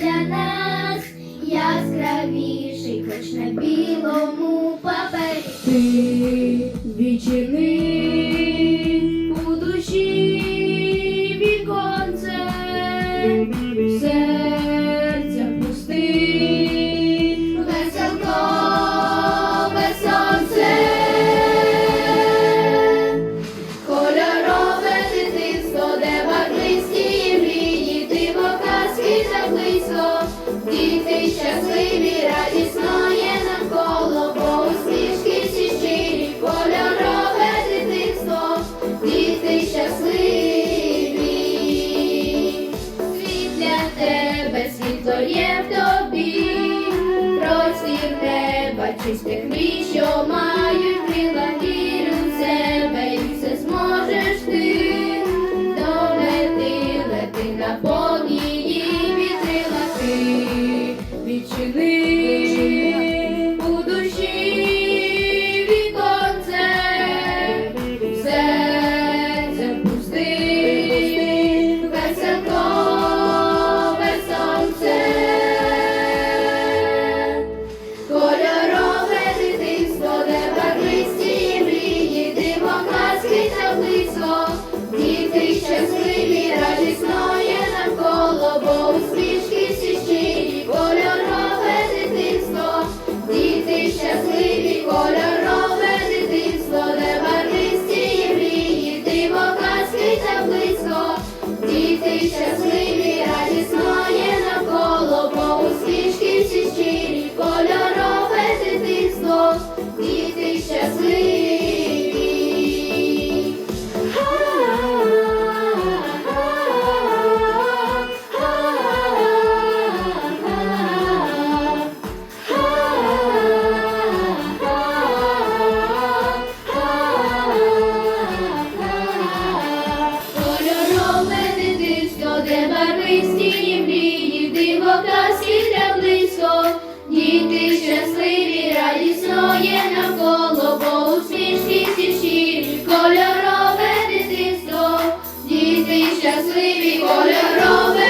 Для нас яскравіший, хоч на білому папері. Ти відчини у душі віконце. все та світля близько, діти щасливі, радісно є навколо, бо усмішки всі щирі, кольорове дитинство, діти щасливі, кольорове.